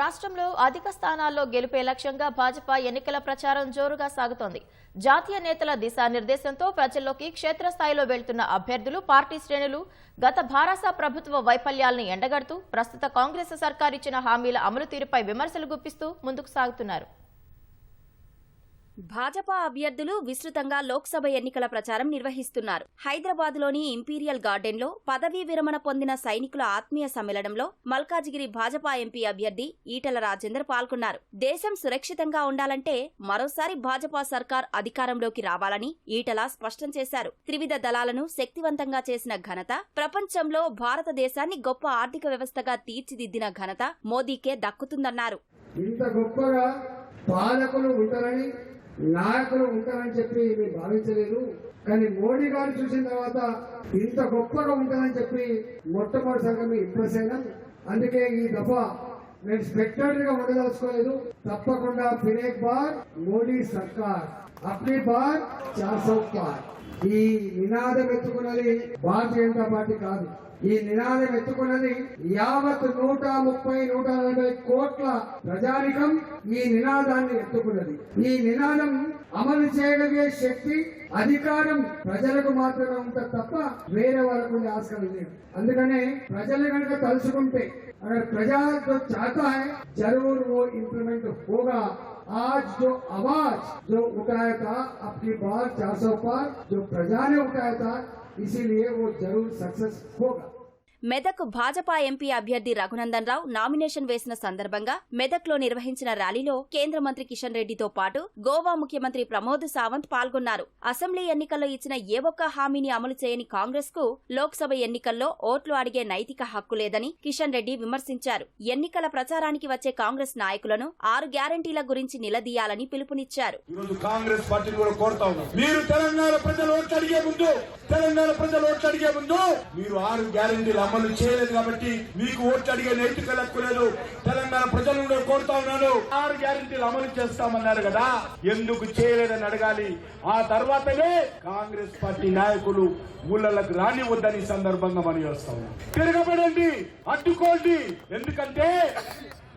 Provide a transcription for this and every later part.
రాష్ట్రంలో అధిక స్థానాల్లో గెలిపే లక్ష్యంగా భాజపా ఎన్నికల ప్రచారం జోరుగా సాగుతోంది. జాతీయ నేతల దిశానిర్దేశంతో ప్రజల్లోకి క్షేత్రస్థాయిలో వెళ్తున్న అభ్యర్థులు పార్టీ శ్రేణులు గత భారస ప్రభుత్వ వైఫల్యాలను ఎండగడుతూ ప్రస్తుత కాంగ్రెస్ సర్కార్ ఇచ్చిన హామీల అమలు తీరుపై విమర్శలు గుప్పిస్తూ ముందుకు సాగుతున్నారు. భాజపా అభ్యర్థులు విస్తృతంగా లోక్సభ ఎన్నికల ప్రచారం నిర్వహిస్తున్నారు. హైదరాబాద్లోని ఇంపీరియల్ గార్డెన్లో పదవీ విరమణ పొందిన సైనికుల ఆత్మీయ సమ్మేళనంలో మల్కాజిగిరి భాజపా ఎంపీ అభ్యర్థి ఈటల రాజేందర్ పాల్గొన్నారు. దేశం సురక్షితంగా ఉండాలంటే మరోసారి భాజపా సర్కార్ అధికారంలోకి రావాలని ఈటల స్పష్టం చేశారు. త్రివిధ దళాలను శక్తివంతంగా చేసిన ఘనత ప్రపంచంలో భారతదేశాన్ని గొప్ప ఆర్థిక వ్యవస్థగా తీర్చిదిద్దిన ఘనత మోదీకే దక్కుతుందన్నారు. ఇంత గొప్పగా పాలకులు ఉంటారని నాయకులు ఉంటారని చెప్పి మీరు భావించలేదు. కానీ మోడీ గారు చూసిన తర్వాత ఇంత గొప్పగా ఉంటుందని చెప్పి మొట్టమొదటిసారిగా మీ ఇంప్రెస్ అయినా. అందుకే ఈ దఫా నేను స్పెక్టేటర్గా ఉండదలుచుకోలేదు. తప్పకుండా ఫిరేక్ బార్ మోడీ సర్కార్. అప్లీ బార్ చాసౌ పార్ ఈ నినాదం ఎత్తుకున్నది భారతీయ జనతా పార్టీ కాదు. ఈ నినాదం ఎత్తుకున్నది యావత్ నూట ముప్పై నూట నలభై కోట్ల ప్రజానికం ఈ నినాదాన్ని ఎత్తుకున్నది. ఈ నినాదం అమలు చేయగలిగే శక్తి అధికారం ప్రజలకు మాత్రమే ఉంటుంది తప్ప వేరే వాళ్ళకు ఉండే ఆస్కారం లేదు అందుకనే ప్రజలు కనుక తలుచుకుంటే अगर प्रजा जो चाहता है जरूर वो इम्प्लीमेंट होगा आज जो आवाज जो उठाया था अपनी बार चार सौ पार जो प्रजा ने उठाया था इसीलिए वो जरूर सक्सेस होगा మెదక్ భాజపా ఎంపీ అభ్యర్థి రఘునందన్ రావు నామినేషన్ వేసిన సందర్భంగా మెదక్లో నిర్వహించిన ర్యాలీలో కేంద్ర మంత్రి కిషన్ రెడ్డితో పాటు గోవా ముఖ్యమంత్రి ప్రమోద్ సావంత్ పాల్గొన్నారు. అసెంబ్లీ ఎన్నికల్లో ఇచ్చిన ఏ ఒక్క హామీని అమలు చేయని కాంగ్రెస్కు లోక్సభ ఎన్నికల్లో ఓట్లు అడిగే నైతిక హక్కు లేదని కిషన్ రెడ్డి విమర్శించారు. ఎన్నికల ప్రచారానికి వచ్చే కాంగ్రెస్ నాయకులను ఆరు గ్యారంటీల గురించి నిలదీయాలని పిలుపునిచ్చారు. తెలంగాణ ప్రజలు ఓట్లు అడిగే ముందు మీరు ఆరు గ్యారంటీలు అమలు చేయలేదు కాబట్టి మీకు ఓట్లు అడిగే నైతిక హక్కు లేదు. తెలంగాణ ప్రజలు కోరుతా ఉన్నాను. ఆరు గ్యారంటీలు అమలు చేస్తామన్నారు కదా. ఎందుకు చేయలేదని అడగాలి. ఆ తర్వాతనే కాంగ్రెస్ పార్టీ నాయకులు ఊళ్ళకు రానివద్దని సందర్భంగా మనం చేస్తా ఉన్నాం. తిరగబడండి అడ్డుకోండి. ఎందుకంటే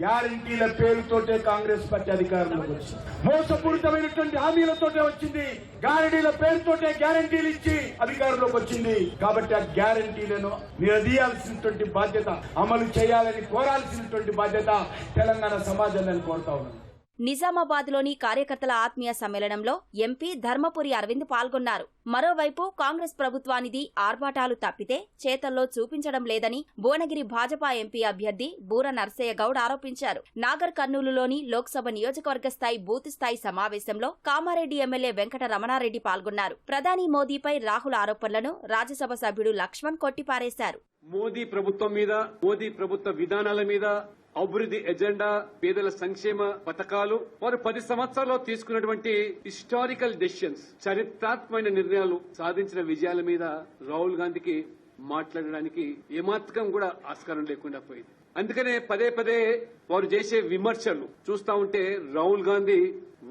గ్యారంటీల పేరుతోటే కాంగ్రెస్ పార్టీ అధికారంలోకి వచ్చింది. మోసపూరితమైనటువంటి హామీలతోటే వచ్చింది. గ్యారంటీల పేరుతోటే గ్యారంటీలు ఇచ్చి అధికారంలోకి వచ్చింది. కాబట్టి ఆ గ్యారంటీలను నిలదీయాల్సినటువంటి బాధ్యత అమలు చేయాలని కోరాల్సినటువంటి బాధ్యత తెలంగాణ కోరుతా ఉన్నాను. నిజామాబాద్లోని కార్యకర్తల ఆత్మీయ సమ్మేళనంలో ఎంపీ ధర్మపురి అరవింద్ పాల్గొన్నారు. మరోవైపు కాంగ్రెస్ ప్రభుత్వానిది ఆర్భాటాలు తప్పితే చేతల్లో చూపించడం లేదని భువనగిరి భాజపా ఎంపీ అభ్యర్థి బూర నర్సయ్య గౌడ్ ఆరోపించారు. నాగర్ కర్నూలులోని లోక్సభ నియోజకవర్గ స్థాయి బూత్ స్థాయి సమావేశంలో కామారెడ్డి ఎమ్మెల్యే వెంకట రమణారెడ్డి పాల్గొన్నారు. ప్రధాని మోదీపై రాహుల్ ఆరోపణలను రాజ్యసభ సభ్యుడు లక్ష్మణ్ కొట్టిపారేశారు. మోదీ ప్రభుత్వం మీద మోదీ ప్రభుత్వ విధానాల మీద అభివృద్ధి ఎజెండా పేదల సంక్షేమ పథకాలు వారు పది సంవత్సరాల్లో తీసుకున్నటువంటి హిస్టారికల్ డెసిషన్స్ చరిత్రాత్మైన నిర్ణయాలు సాధించిన విజయాల మీద రాహుల్ గాంధీకి మాట్లాడడానికి ఏమాత్రం కూడా ఆస్కారం లేకుండా పోయింది. అందుకనే పదే పదే వారు చేసే విమర్శలు చూస్తా ఉంటే రాహుల్ గాంధీ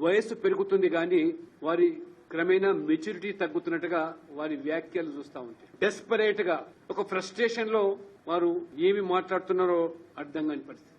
వయస్సు పెరుగుతుంది గాని వారి క్రమేణా మెచ్యూరిటీ తగ్గుతున్నట్టుగా వారి వ్యాఖ్యలు చూస్తా ఉంటాయి డెస్పరేట్గా ఒక ఫ్రస్ట్రేషన్లో వారు ఏమి మాట్లాడుతున్నారో అర్థం కాని పరిస్థితి.